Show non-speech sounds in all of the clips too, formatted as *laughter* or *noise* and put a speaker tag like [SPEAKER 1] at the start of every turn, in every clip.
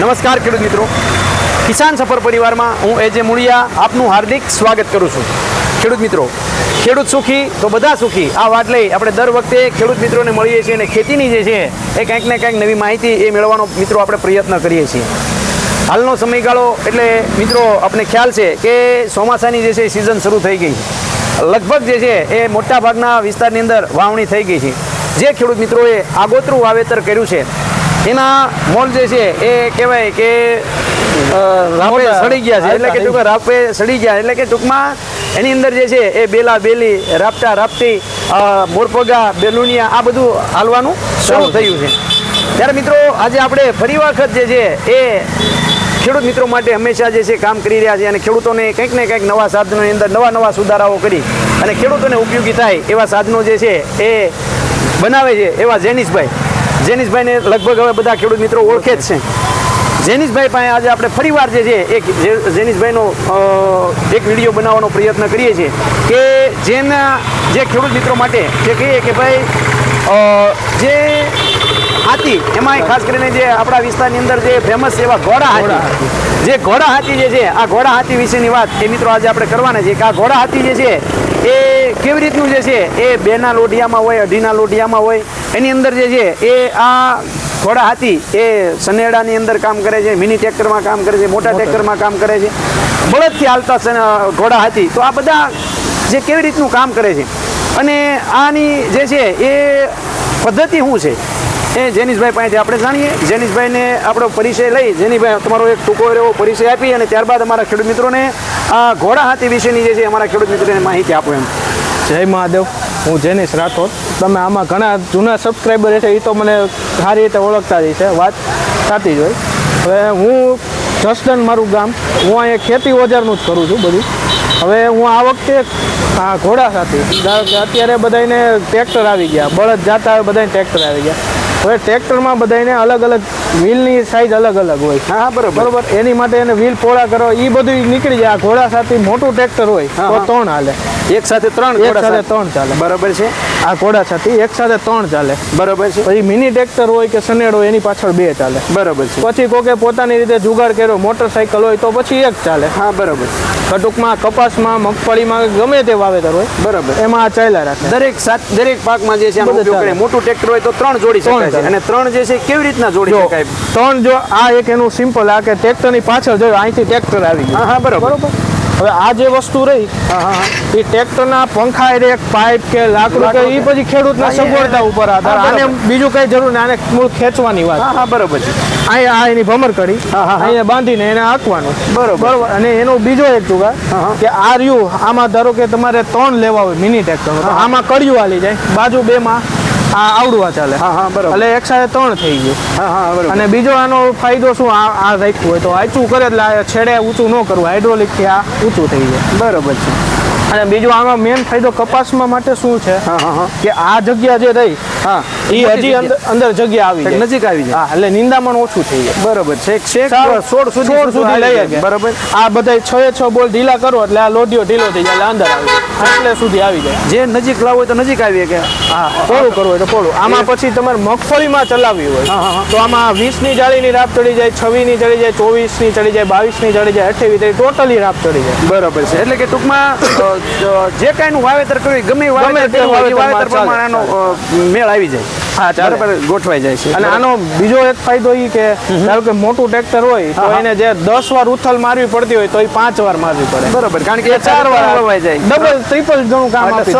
[SPEAKER 1] નમસ્કાર ખેડૂત મિત્રો. કિસાન સફર પરિવારમાં હું એજે મુળિયા આપનું હાર્દિક સ્વાગત કરું છું. ખેડૂત મિત્રો, ખેડૂત સુખી તો બધા સુખી. આ વાત લઈ આપણે દર વખતે ખેડૂત મિત્રોને મળીએ છીએ અને ખેતીની જે છે એ કંઈક ને કંઈક નવી માહિતી એ મેળવવાનો મિત્રો આપણે પ્રયત્ન કરીએ છીએ. હાલનો સમયગાળો એટલે મિત્રો આપણે ખ્યાલ છે કે ચોમાસાની જે છે સિઝન શરૂ થઈ ગઈ. છે લગભગ જે છે એ મોટાભાગના વિસ્તારની અંદર વાવણી થઈ ગઈ છે. જે ખેડૂત મિત્રોએ આગોતરું વાવેતર કર્યું છે એના મોલ જે છે એ કહેવાય કે રાપે સડી ગયા છે. એટલે કે ટૂંકમાં રાપે સડી ગયા. એટલે કે ટૂંકમાં એની અંદર જે છે એ બેલા બેલી રાપટા રાપટી મોરપગા બેલુનિયા આ બધું હાલવાનું શરૂ થયું છે. ત્યારે મિત્રો આજે આપણે ફરી વખત જે છે એ ખેડૂત મિત્રો માટે હંમેશા જે છે કામ કરી રહ્યા છે અને ખેડૂતોને કંઈક ને કંઈક નવા સાધનોની અંદર નવા નવા સુધારાઓ કરી અને ખેડૂતોને ઉપયોગી થાય એવા સાધનો જે છે એ બનાવે છે એવા જેનિશભાઈ. જેનિશભાઈને લગભગ હવે બધા ખેડૂત મિત્રો ઓળખે જ છે. જેનિશભાઈ પાસે આજે આપણે ફરીવાર જે છે એક જેનિશભાઈનો એક વીડિયો બનાવવાનો પ્રયત્ન કરીએ છીએ કે જેના જે ખેડૂત મિત્રો માટે જે કહીએ કે ભાઈ જે હાથી એમાંય ખાસ કરીને જે આપણા વિસ્તારની અંદર જે ફેમસ એવા ઘોડા હાથી જે ઘોડા હાથી જે છે આ ઘોડા હાથી વિશેની વાત એ મિત્રો આજે આપણે કરવાના છે કે આ ઘોડા હાથી જે છે એ કેવી રીતનું જે છે એ બેના લોઢિયામાં હોય અઢીના લોઢિયામાં હોય એની અંદર જે છે એ આ ઘોડા હાથી એ સનેડાની અંદર કામ કરે છે મિની ટ્રેક્ટરમાં કામ કરે છે મોટા ટ્રેક્ટરમાં કામ કરે છે. બળદથી હાલતા ઘોડા હાથી. તો આ બધા જે કેવી રીતનું કામ કરે છે? અને આની જે છે એ પદ્ધતિ શું છે? એ જેનિશભાઈ પાસેથી આપણે જાણીએ. જેનિશભાઈને આપણો પરિચય લઈ જેનીભાઈ તમારો એક ટૂંકો એવો પરિચય આપી અને ત્યારબાદ અમારા ખેડૂત મિત્રોને આ ઘોડા હાથી વિશેની જે છે અમારા ખેડૂત મિત્રોને માહિતી આપો એમ.
[SPEAKER 2] જય મહાદેવ. હું જેનિશ રાઠોડ. તમે આમાં ઘણા જૂના સબસ્ક્રાઈબર છે એ તો મને સારી રીતે ઓળખતા જ છે વાત સાચી જ હોય. હવે હું જસદન મારું ગામ, હું અહીંયા ખેતી ઓજારનું જ કરું છું બધું. હવે હું આ વખતે ઘોડા સાથે અત્યારે બધાને ટ્રેક્ટર આવી ગયા, બળદ જાતા હોય બધાને ટ્રેક્ટર આવી ગયા. હવે ટ્રેક્ટરમાં બધાને અલગ અલગ વ્હીલની સાઇઝ અલગ અલગ હોય.
[SPEAKER 1] હા બરાબર.
[SPEAKER 2] બરોબર? એની માટે એને વ્હીલ પોળા કરો એ બધું નીકળી જાય. આ ઘોડા સાથે મોટું ટ્રેક્ટર હોય તો ત્રણ હાલે.
[SPEAKER 1] એક સાથે ત્રણ
[SPEAKER 2] એક સાથે. ત્રણ ચાલે.
[SPEAKER 1] બરોબર છે.
[SPEAKER 2] આ ઘોડા છાતી એક સાથે ત્રણ ચાલે.
[SPEAKER 1] બરોબર છે.
[SPEAKER 2] પછી મિની ટ્રેક્ટર હોય કે સનેડ હોય એની પાછળ બે ચાલે.
[SPEAKER 1] બરોબર છે.
[SPEAKER 2] પછી કોકે પોતાની રીતે જુગાડ કર્યો મોટરસાયકલ હોય તો પછી એક ચાલે.
[SPEAKER 1] હા બરોબર
[SPEAKER 2] તો ટૂંકમાં કપાસમાં મગફળીમાં ગમે તે વાવેતર હોય
[SPEAKER 1] બરાબર.
[SPEAKER 2] એમાં આ ચાલ્યા રાખે.
[SPEAKER 1] દરેક સાત દરેક પાકમાં જે છે મોટું ટ્રેક્ટર હોય તો ત્રણ જોડી શકાય છે. અને ત્રણ જે છે કેવી રીતના જોડી
[SPEAKER 2] જો
[SPEAKER 1] શકાય?
[SPEAKER 2] ત્રણ જો આ એક એનું સિમ્પલ આ કે ટ્રેક્ટરની પાછળ જોયું અહીંથી ટ્રેક્ટર આવી ગયું.
[SPEAKER 1] હા હા બરાબર.
[SPEAKER 2] બરોબર? હવે આ જે વસ્તુ રહી એ ટ્રેક્ટરના પંખા એક પાઇપ કે લાકડું કે એ પછી ખેડૂતના સગવડતા ઉપર આધાર. આને બીજું કઈ જરૂર નહીં આને મૂળ ખેંચવાની વાત.
[SPEAKER 1] હા બરોબર છે.
[SPEAKER 2] અહીંયા આ એની ભમર કરી. અહીંયા બાંધીને એને હાંકવાનું.
[SPEAKER 1] બરોબર.
[SPEAKER 2] અને એનો બીજો એક
[SPEAKER 1] હા.
[SPEAKER 2] કે આ રહ્યું આમાં ધારો કે તમારે ત્રણ લેવા હોય મિની ટ્રેક્ટર આમાં કડિયું હાલી જાય બાજુ બે આવડું આ આવડવા ચાલે.
[SPEAKER 1] હા હા બરાબર.
[SPEAKER 2] એટલે એક સાથે ત્રણ થઈ ગયું.
[SPEAKER 1] હા હા બરાબર.
[SPEAKER 2] અને બીજો આનો ફાયદો શું? આ આ રાખ્યું હોય તો આચું કરે એટલે આ છેડે ઊંચું ન કરવું. હાઇડ્રોલિકથી આ ઊંચું થઈ જાય.
[SPEAKER 1] બરાબર છે.
[SPEAKER 2] અને બીજું આમાં મેન ફાયદો કપાસમાં માટે શું છે?
[SPEAKER 1] હા હા હા.
[SPEAKER 2] કે આ જગ્યા જે રહી
[SPEAKER 1] હા.
[SPEAKER 2] એ હજી અંદર જગ્યા આવી જાય.
[SPEAKER 1] નજીક આવી જાય.
[SPEAKER 2] હા એટલે નિંદામણ ઓછું થઈ જાય.
[SPEAKER 1] બરાબર
[SPEAKER 2] સાવ
[SPEAKER 1] સોળ સુધી
[SPEAKER 2] સોળ સુધી લઈ
[SPEAKER 1] જાય. બરાબર.
[SPEAKER 2] આ બધા છ છ બોલ ઢીલા કરો એટલે આ લોઢીઓ ઢીલો થઈ જાય એટલે અંદર આવી જાય. એટલે સુધી આવી જાય.
[SPEAKER 1] જે નજીક લાવો હોય તો નજીક આવી કે
[SPEAKER 2] હા પોળું કરવું હોય તો પોળું. આમાં પછી તમારે મગફળીમાં ચલાવવી હોય.
[SPEAKER 1] હા, હા, હા.
[SPEAKER 2] તો આમાં વીસની જાળીની રાપ ચડી જાય છવ્વીસની ચડી જાય ચોવીસની ચડી જાય બાવીસની ચડી જાય અઠ્યાવીસ ટોટલી રાપ ચડી જાય.
[SPEAKER 1] બરોબર છે. એટલે કે ટૂંકમાં જ- કાંઈનું વાવેતર કર્યું ગમે વાવેતર
[SPEAKER 2] તે
[SPEAKER 1] કર્યું હોય, એ
[SPEAKER 2] વાવેતરમાં
[SPEAKER 1] વાવેતર પ્રમાણે આનો મેળ આવી જાય.
[SPEAKER 2] હા
[SPEAKER 1] બરાબર ગોઠવાઈ જાય છે.
[SPEAKER 2] અને આનો બીજો એક ફાયદો એ કે ધારો કે મોટું ટ્રેક્ટર હોય તો. એને જે દસ વાર ઉથલ મારવી પડતી હોય તો એ પાંચ વાર મારવી પડે.
[SPEAKER 1] બરોબર કારણ કે એ
[SPEAKER 2] ચાર વાર
[SPEAKER 1] વવાઈ જાય.
[SPEAKER 2] ડબલ ટ્રિપલ ઘણું કામ આપી.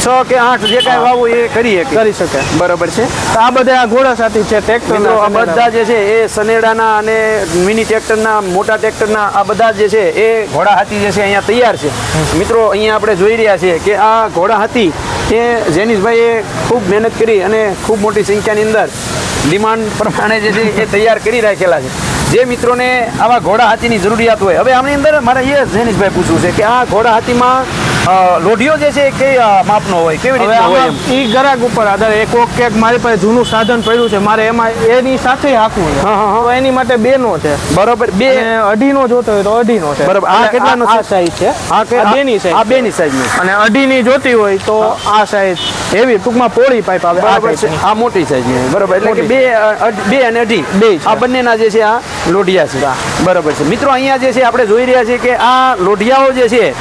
[SPEAKER 1] છ કે આઠ જે કાંઈ વાવવું એ કરીએ
[SPEAKER 2] કરી શકે.
[SPEAKER 1] બરોબર છે.
[SPEAKER 2] તો આ બધા આ ઘોડા સાથી છે ટ્રેક્ટર
[SPEAKER 1] આ બધા જે છે એ સનેડાના અને મિની ટ્રેક્ટરના મોટા ટ્રેક્ટરના આ બધા જે છે એ ઘોડા હાથી જે છે અહીંયા તૈયાર છે. મિત્રો અહીંયા આપણે જોઈ રહ્યા છીએ કે આ ઘોડા હાથી એ જેનિશભાઈએ ખૂબ મહેનત કરી અને ખૂબ મોટી સંખ્યાની અંદર ડિમાન્ડ પ્રમાણે જે છે એ તૈયાર કરી રાખેલા છે. જે મિત્રોને આવા ઘોડા હાથીની જરૂરિયાત હોય, હવે આમની અંદર મારે એ જેનિશભાઈ પૂછવું છે કે આ ઘોડા હાથીમાં લોઢિયો જે છે એ કઈ માપનો હોય? કેવી રીતે હોય
[SPEAKER 2] એ ગ્રાહક ઉપર આધાર એક કોક કેક મારી પાસે જૂનું સાધન પડ્યું છે મારે એમાં એની સાથે હાકવું છે. તો એની માટે બેનો છે.
[SPEAKER 1] બરોબર બે
[SPEAKER 2] અઢી નો જોતો હોય તો અઢીનો છે.
[SPEAKER 1] બરાબર. આ કેટલાનો
[SPEAKER 2] આ સાઈઝ છે?
[SPEAKER 1] આ કે
[SPEAKER 2] બે ની સાઈઝ
[SPEAKER 1] આ
[SPEAKER 2] બે
[SPEAKER 1] બેની સાઈઝ
[SPEAKER 2] અને અઢીની જોતી હોય તો આ સાઈઝ એવી ટૂંકમાં પોળી પાઇપ આવે આ
[SPEAKER 1] છે. આ મોટી સાઈઝ બરાબર એટલે કે બે બે અને અઢી.
[SPEAKER 2] બે છે.
[SPEAKER 1] આ બંનેના જે છે આ લોઢિયા છે. બરાબર છે. મિત્રો અહીંયા જે છે આપણે જોઈ રહ્યા છીએ કે આ લોઢિયાઓ જે છે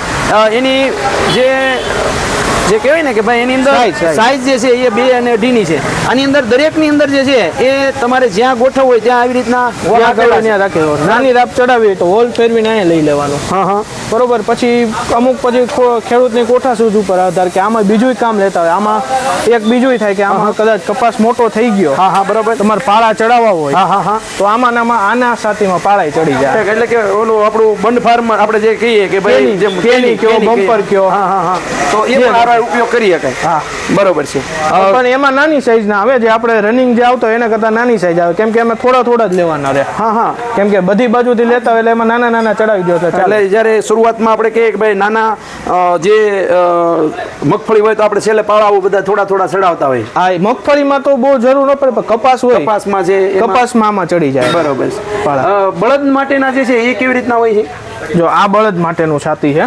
[SPEAKER 1] એની જે જે કહેવાય ને કે ભાઈ એની અંદર. સાઈઝ જે છે એ બે અને અઢીની છે. આની અંદર દરેકની અંદર જે છે એ તમારે જ્યાં ગોઠવ હોય ત્યાં આવી રીતના
[SPEAKER 2] રાખેલો નાની રાપ ચડાવી તો હોલ ફેરવીને અહીંયા લઈ લેવાનો.
[SPEAKER 1] હા હા.
[SPEAKER 2] બરોબર પછી અમુક પછી ખેડૂતની કોઠા સૂઝ ઉપર આધાર કે આમાં બીજું કામ લેતા હોય. આમાં એક બીજું થાય કે આમાં કદાચ કપાસ મોટો થઈ ગયો.
[SPEAKER 1] હા હા બરાબર.
[SPEAKER 2] તમારે પાળા ચડાવવા હોય
[SPEAKER 1] હા હા હા.
[SPEAKER 2] તો આમાં આમાં આના સાથીમાં પાળાય ચડી જાય.
[SPEAKER 1] એટલે કે ઓલું આપણું બંધ ફાર્મ આપણે જે કહીએ કે ભાઈ જેમ
[SPEAKER 2] કેની કયો, બમ્પર કયો.
[SPEAKER 1] હા હા હા. તો એ પણ ઉપયોગ કરી શકાય
[SPEAKER 2] હા.
[SPEAKER 1] બરોબર છે.
[SPEAKER 2] પણ એમાં નાની સાઈઝ ના આવે. જે આપણે રનિંગ જે આવતો એના કરતાં નાની સાઈઝ આવે. કેમ કે અમે થોડા થોડા જ લેવાના રહે.
[SPEAKER 1] હા હા.
[SPEAKER 2] કેમ કે બધી બાજુથી લેતા હોય એટલે એમાં નાના નાના ચડાવી દો એટલે
[SPEAKER 1] જ્યારે શરૂઆતમાં આપણે કહીએ કે ભાઈ નાના જે મગફળી હોય તો આપણે છેલ્લે પાળાઓ બધા થોડા થોડા ચડાવતા હોય.
[SPEAKER 2] હા મગફળીમાં તો બહુ જરૂર ન પડે પણ કપાસ હોય.
[SPEAKER 1] કપાસમાં જે
[SPEAKER 2] કપાસમાં આમાં ચડી જાય.
[SPEAKER 1] બરોબર. બળદ માટેના જે છે એ કેવી રીતના હોય છે?
[SPEAKER 2] જો આ બળદ માટેનું છાતી છે.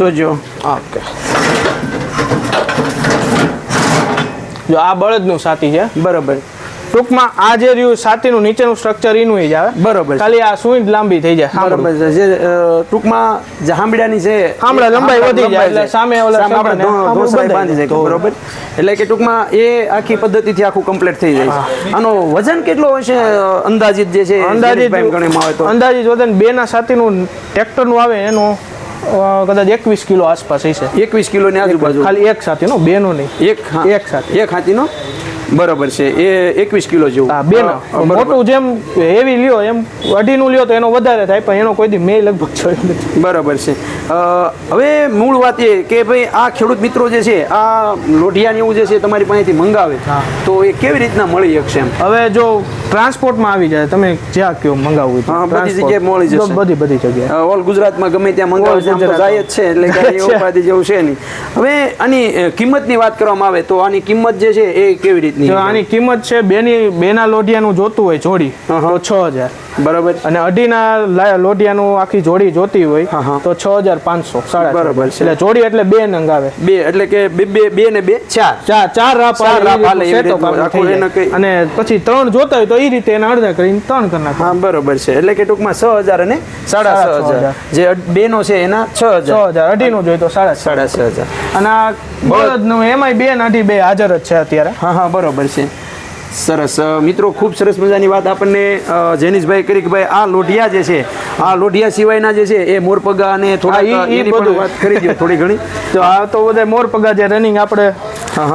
[SPEAKER 1] જોજો.
[SPEAKER 2] ઓકે જો આ બળદનું સાથી છે.
[SPEAKER 1] બરોબર.
[SPEAKER 2] ટૂંકમાં આ જે રહ્યું સાતીનું નીચેનું સ્ટ્રક્ચર એનું જ આવે.
[SPEAKER 1] બરોબર.
[SPEAKER 2] ખાલી આ સુઈ લાંબી થઈ જાય
[SPEAKER 1] બરોબર છે. જે ટૂંકમાં જે છે
[SPEAKER 2] હાંભળા લંબાઈ વધી જાય એટલે સામે
[SPEAKER 1] બાંધી
[SPEAKER 2] જાય.
[SPEAKER 1] બરોબર? એટલે કે ટૂંકમાં એ આખી પદ્ધતિથી આખું કમ્પ્લીટ થઈ જાય છે. આનો વજન કેટલો છે અંદાજિત જે છે
[SPEAKER 2] અંદાજિત
[SPEAKER 1] અંદાજિત આવે તો?
[SPEAKER 2] અંદાજિત વજન બે ના છાતીનું ટ્રેક્ટરનું આવે એનું કદાચ એકવીસ કિલો આસપાસ હશે.
[SPEAKER 1] એકવીસ કિલોની આજુબાજુ.
[SPEAKER 2] ખાલી એક સાથેનો બે નો નહીં
[SPEAKER 1] એક
[SPEAKER 2] એક સાથે.
[SPEAKER 1] એક હાથીનો? બરોબર છે. એ એકવીસ કિલો જેવું.
[SPEAKER 2] હા બે
[SPEAKER 1] અ,
[SPEAKER 2] મોટું જેમ હેવી લ્યો એમ અઢીનું લ્યો તો એનો વધારે થાય પણ એનો કોઈ દી મેં લગભગ જોયું
[SPEAKER 1] બરાબર છે. હવે મૂળ વાત એ કે ભાઈ આ ખેડૂત મિત્રો જે છે આ લોઢિયા એવું જે છે તમારી પાસેથી મંગાવે. તો એ કેવી રીતના મળી શકશે એમ?
[SPEAKER 2] હવે જો ટ્રાન્સપોર્ટમાં આવી જાય તમે જ્યાં કયો મંગાવવું હોય
[SPEAKER 1] હા, બધી જગ્યાએ મળી જશે.
[SPEAKER 2] બધી બધી જગ્યાએ.
[SPEAKER 1] ઓલ ગુજરાતમાં ગમે ત્યાં મંગાવે છે. જાય જ છે એટલે કાંઈ *laughs* ઉપાધિ જેવું છે નહીં. હવે આની કિંમતની વાત કરવામાં આવે તો આની કિંમત જે છે એ કેવી રીતની
[SPEAKER 2] જો આની કિંમત છે બેની બેના લોઢિયાનું જોતું હોય જોડી. તો છ હજાર.
[SPEAKER 1] બરાબર.
[SPEAKER 2] અને અઢીના લોઢિયાનું આખી જોડી જોતી હોય. તો છ હજાર પાંચસો સાડા
[SPEAKER 1] બરોબર
[SPEAKER 2] એટલે જોડી એટલે બે નંગ આવે
[SPEAKER 1] બે એટલે કે બે બે બે ને બે ચાર.
[SPEAKER 2] ચાર ચાર રાપ અને પછી ત્રણ જોતા હોય તો એ રીતે એના અડધા કરીને ત્રણ કરી નાખો.
[SPEAKER 1] હા બરોબર છે. એટલે કે ટૂંકમાં છ હજાર અને સાડા છ હજાર. જે બે નો છે એના છ
[SPEAKER 2] છ
[SPEAKER 1] હજાર.
[SPEAKER 2] અઢી નું જોઈએ તો સાડા
[SPEAKER 1] સાડા છ હજાર.
[SPEAKER 2] અને આ બળદનું એમાંય બે ને અઢી બે હાજર જ છે અત્યારે.
[SPEAKER 1] હા હા બરોબર. છે. સરસ. મિત્રો ખૂબ સરસ મજાની વાત આપણને જેનિશભાઈ કરી કે ભાઈ આ લોઢિયા જે છે આ લોઢિયા સિવાયના જે છે એ મોરપગા અને થોડા પણ
[SPEAKER 2] બધું.
[SPEAKER 1] વાત કરી દો થોડી ઘણી.
[SPEAKER 2] તો આ તો બધા મોરપગા જે રનિંગ આપણે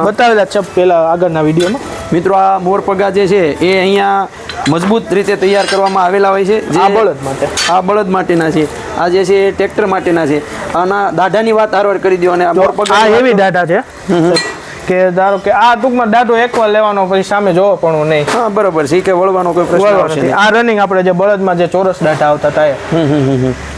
[SPEAKER 2] બતાવેલા છે પહેલા આગળના વિડીયોમાં.
[SPEAKER 1] મિત્રો આ મોરપગા જે છે એ અહીંયા મજબૂત રીતે તૈયાર કરવામાં આવેલા હોય છે. જે
[SPEAKER 2] બળદ માટે.
[SPEAKER 1] આ બળદ માટેના છે. આ જે છે એ ટ્રેક્ટર માટેના છે. આના દાઢાની વાત આરવાર કરી દો અને આ મોરપગા
[SPEAKER 2] હેવી દાઢા છે. કે ધારો કે આ ટૂંકમાં દાઢો એકવાર લેવાનો પછી સામે જોવો પણ નહીં.
[SPEAKER 1] હા બરોબર છે. કે વળવાનો કોઈ પ્રશ્ન
[SPEAKER 2] નથી.
[SPEAKER 1] નહીં.
[SPEAKER 2] આ રનિંગ આપણે જે બળદમાં જે ચોરસ દાઢા આવતા હતા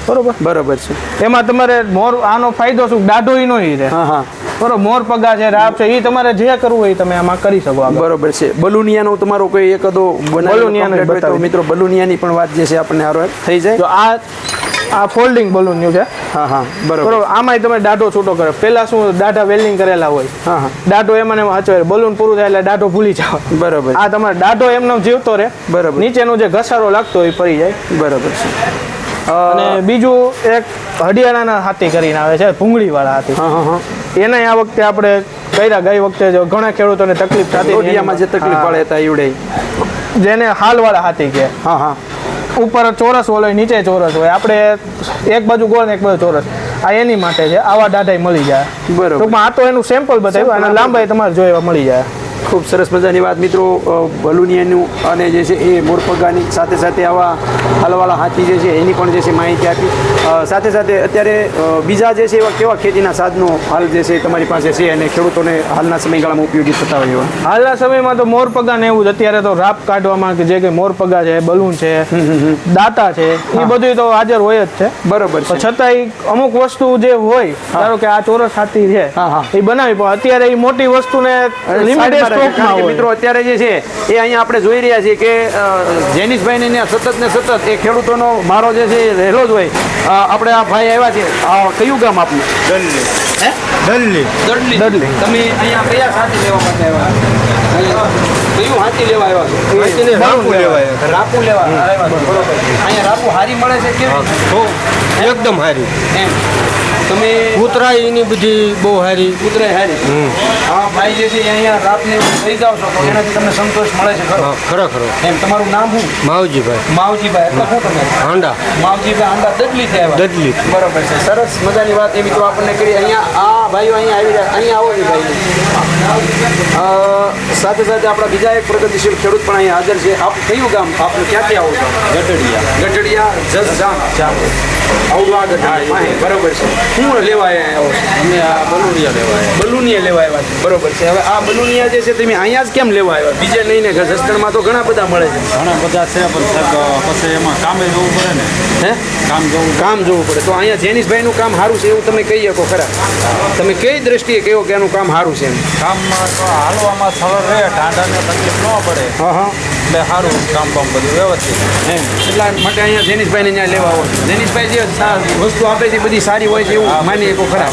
[SPEAKER 2] બરોબર?
[SPEAKER 1] બરોબર છે.
[SPEAKER 2] એમાં તમારે મોર આનો ફાયદો શું? દાઢો ઈ નો ઈ રહે.
[SPEAKER 1] હા હા.
[SPEAKER 2] બરોબર? મોર પગા છે રાપ છે એ તમારે જે કરવું હોય તમે આમાં કરી શકો
[SPEAKER 1] બરોબર છે. બલુનિયાનો તમારો કોઈ એકાદો બનાવેલો
[SPEAKER 2] બલુનિયાનો.
[SPEAKER 1] મિત્રો બલુનિયાની પણ વાત જે છે આપણને આરો થઈ જાય.
[SPEAKER 2] તો આ આ ફોલ્ડિંગ બલૂન છે.
[SPEAKER 1] હા હા બરોબર.
[SPEAKER 2] આમાંય તમે દાઢો છૂટો કરે પેલા શું દાઢા વેલ્ડિંગ કરેલા હોય.
[SPEAKER 1] હા હા.
[SPEAKER 2] દાઢો એમાં એમાં હચવે બલૂન પૂરું થાય એટલે દાઢો ભૂલી જાવ
[SPEAKER 1] બરોબર.
[SPEAKER 2] આ તમારે દાઢો એમનો જીવતો રહે.
[SPEAKER 1] બરાબર.
[SPEAKER 2] નીચેનો જે ઘસારો લાગતો હોય ફરી જાય.
[SPEAKER 1] બરોબર છે.
[SPEAKER 2] અને બીજું એક હડિયાળાના હાથી કરીને આવે છે ભૂંગળી વાળા હાથી એના આ વખતે આપણે કર્યા ગઈ વખતે જો ઘણા ખેડૂતોને તકલીફ થતી
[SPEAKER 1] જે તકલીફ પડે હતા એવડે
[SPEAKER 2] જેને હાલ વાળા હાથી કે.
[SPEAKER 1] હા હા.
[SPEAKER 2] ઉપર ચોરસ હોય નીચે ચોરસ હોય. આપણે એક બાજુ ગોળ ને એક બાજુ ચોરસ. આ એની માટે છે. આવા દાઢાઈ મળી જાય.
[SPEAKER 1] બરોબર.
[SPEAKER 2] ટૂંકમાં આ તો એનું સેમ્પલ બતાવ્યું અને લાંબાઈ તમારે જોઈએ મળી જાય.
[SPEAKER 1] ખૂબ સરસ મજાની વાત મિત્રો ભલુનિયાનું અને જે છે એ મોરપગાની સાથે સાથે આવા હાલવાળા હાથી જે છે એની પણ જે છે માહિતી આપી. સાથે સાથે અત્યારે બીજા જે છે એવા કેવા ખેતીના સાધનો હાલ જે છે તમારી પાસે છે અને ખેડૂતોને હાલના સમયગાળામાં ઉપયોગી થતા હોય એવા?
[SPEAKER 2] હાલના સમયમાં તો મોરપગા ને એવું જ અત્યારે તો રાપ કાઢવામાં કે જે કે મોરપગા છે બલૂન છે દાતા છે એ બધું તો હાજર હોય જ છે.
[SPEAKER 1] બરોબર
[SPEAKER 2] છતાંય અમુક વસ્તુ જે હોય ધારો કે આ ચોરસ હાથી છે. એ બનાવી પણ અત્યારે એ મોટી વસ્તુને લિમિટેડ સ્ટોકમાં
[SPEAKER 1] મિત્રો અત્યારે જે છે એ અહીંયા આપણે જોઈ રહ્યા છીએ કે જેનિશભાઈને ત્યાં સતત ને સતત એ ખેડૂતોનો મારો જે છે એ રહેલો જ હોય. આપણે આ ભાઈ આવ્યા છે. કયું ગામ આપનું? હે?
[SPEAKER 3] દલ્લી
[SPEAKER 1] દડલી.
[SPEAKER 2] દડલી.
[SPEAKER 1] તમે અહીંયા કયા સાથે લેવા માટે આવ્યા? કયું હાથી લેવા આવ્યા
[SPEAKER 3] રાપુ લેવાય
[SPEAKER 1] રાપુ લેવા આવ્યા બરોબર. અહીંયા રાપુ હારી મળે છે
[SPEAKER 3] એકદમ હારી.
[SPEAKER 1] એમ. તમે
[SPEAKER 3] ઉતરાય એની બધી બહુ હારી.
[SPEAKER 1] ઉતરાય હારી. આ ભાઈ જે છે અહીંયા રાતને થઈ જાવ છો તો એનાથી તમને સંતોષ મળે છે ખરો?
[SPEAKER 3] ખરેખર.
[SPEAKER 1] એમ તમારું નામ શું?
[SPEAKER 3] માવજીભાઈ.
[SPEAKER 1] માવજીભાઈ એટલે શું તમે?
[SPEAKER 3] હાંડા.
[SPEAKER 1] માવજીભાઈ હાંડા દડલી આવ્યા
[SPEAKER 3] દડલી.
[SPEAKER 1] બરોબર છે. સરસ મજાની વાત એ મિત્રો આપણને કરી. અહીંયા આ ભાઈઓ અહીંયા આવી રહ્યા. અહીંયા આવો ને ભાઈ. સાથે સાથે આપણા બીજા એક પ્રગતિશીલ ખેડૂત પણ અહીંયા હાજર છે. આપ કયું ગામ? આપનું ક્યાંથી આવો છો? ગઢડિયા. ગઢડિયા જસ જામ અવડવા ગઢડિયા હા, બરોબર છે. શું લેવા આવ્યા
[SPEAKER 3] અમે આ બલુડિયા લેવાય.
[SPEAKER 1] બલુનિયા લેવા આવ્યા છે. બરોબર છે. હવે આ બલુનિયા જે છે તમે અહીંયા જ કેમ લેવા આવ્યા? બીજે નહીં ને જસદણમાં તો ઘણા બધા મળે છે.
[SPEAKER 4] ઘણા બધા છે પણ સાહેબ પછી એમાં કામે જવું પડે ને.
[SPEAKER 1] હે?
[SPEAKER 4] કામ જવું
[SPEAKER 1] કામ જોવું પડે. તો અહીંયા જેનિશભાઈનું કામ સારું છે એવું તમે કહી શકો ખરા. તમે કઈ દ્રષ્ટિએ કહો કે એનું કામ સારું છે એમ?
[SPEAKER 4] કામમાં હાલવામાં સરળ રહે ટાંડાને તકલીફ ન પડે.
[SPEAKER 1] હા હા.
[SPEAKER 4] એટલે સારું કામ કામ બધું વ્યવસ્થિત.
[SPEAKER 1] એમ. એટલા માટે અહીંયા જેનિશભાઈને ત્યાં લેવા હોય. જેનિશભાઈ જે વસ્તુ આપે છે બધી સારી હોય છે એવું માની શકો ખરા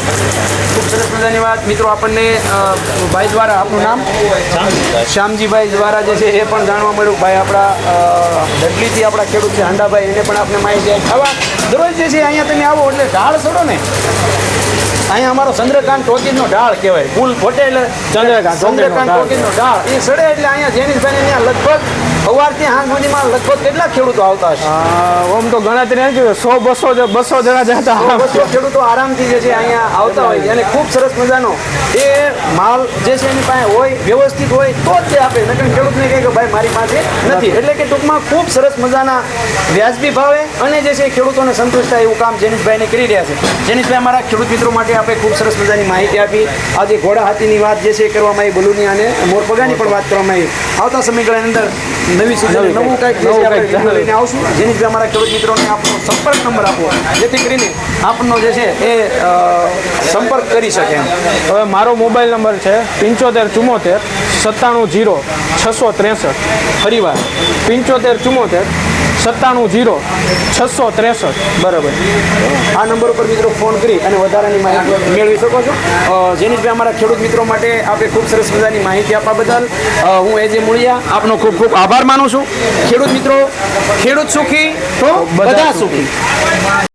[SPEAKER 1] ખૂબ સરસ મજાની વાત. મિત્રો આપણને ભાઈ દ્વારા આપનું નામ? શ્યામજીભાઈ દ્વારા જે છે એ પણ જાણવા મળ્યું. ભાઈ આપણા અ, આપણા ખેડૂત છે હાંડાભાઈ. એને પણ આપણે માહિતી આવા દરરોજ જે છે અહીંયા તમે આવો એટલે ઢાળ છોડો ને. અહીંયા અમારો ચંદ્રકાંત ટોકીજનો ઢાળ કહેવાય. ફૂલ ફોટે એટલે
[SPEAKER 2] ચંદ્રકાંત
[SPEAKER 1] ચંદ્રકાંત. ટોકીજનો ઢાળ. એ સડે એટલે અહીંયા જેનિશભાઈ ત્યાં લગભગ સવારથી સાંજ સુધીમાં લગભગ કેટલા ખેડૂતો આવતા હશે?
[SPEAKER 2] આમ તો ગણતરી નથી સો બસો બસો જણા જતા
[SPEAKER 1] બસો ખેડૂતો આરામથી જે છે અહીંયા આવતા હોય અને ખૂબ સરસ મજાનો એ માલ જે છે એની પાસે હોય વ્યવસ્થિત હોય તો જ તે આપે. નકર ખેડૂતને કહે કે ભાઈ મારી પાસે નથી. એટલે કે ટૂંકમાં ખૂબ સરસ મજાના વ્યાજબી ભાવે અને જે છે ખેડૂતોને સંતુષ્ટ થાય એવું કામ જેનિશભાઈને કરી રહ્યા છે. જેનિશભાઈ અમારા ખેડૂત મિત્રો માટે આપણે ખૂબ સરસ મજાની માહિતી આપી. આજે ઘોડા હાથીની વાત જે છે એ કરવામાં આવી બલુની અને મોરપગાની પણ વાત કરવામાં આવી. આવતા સમયગાળાની અંદર નવી સિઝન
[SPEAKER 2] નવું
[SPEAKER 1] કંઈક જે લઈને આવશું. જેનિશભાઈ અમારા ખેડૂત મિત્રોને આપણો સંપર્ક નંબર આપો. જેથી કરીને આપનો જે છે એ સંપર્ક કરી શકે. એમ
[SPEAKER 2] હવે મારો મોબાઈલ નંબર છે પંચોતેર ચુમ્મોતેર સત્તાણું જીરો છસો ત્રેસઠ. ફરીવાર પંચોતેર ચુમ્મોતેર સત્તાણું જીરો છસો ત્રેસઠ.
[SPEAKER 1] બરાબર. આ નંબર ઉપર મિત્રો ફોન કરી અને વધારાની માહિતી મેળવી શકો છો. જેની જેનિશભાઈ અમારા ખેડૂત મિત્રો માટે આપણે ખૂબ સરસ મજાની માહિતી આપવા બદલ હું એજે મૂળિયા આપનો ખૂબ ખૂબ આભાર માનું છું. ખેડૂત મિત્રો ખેડૂત સુખી તો બધા સુખી.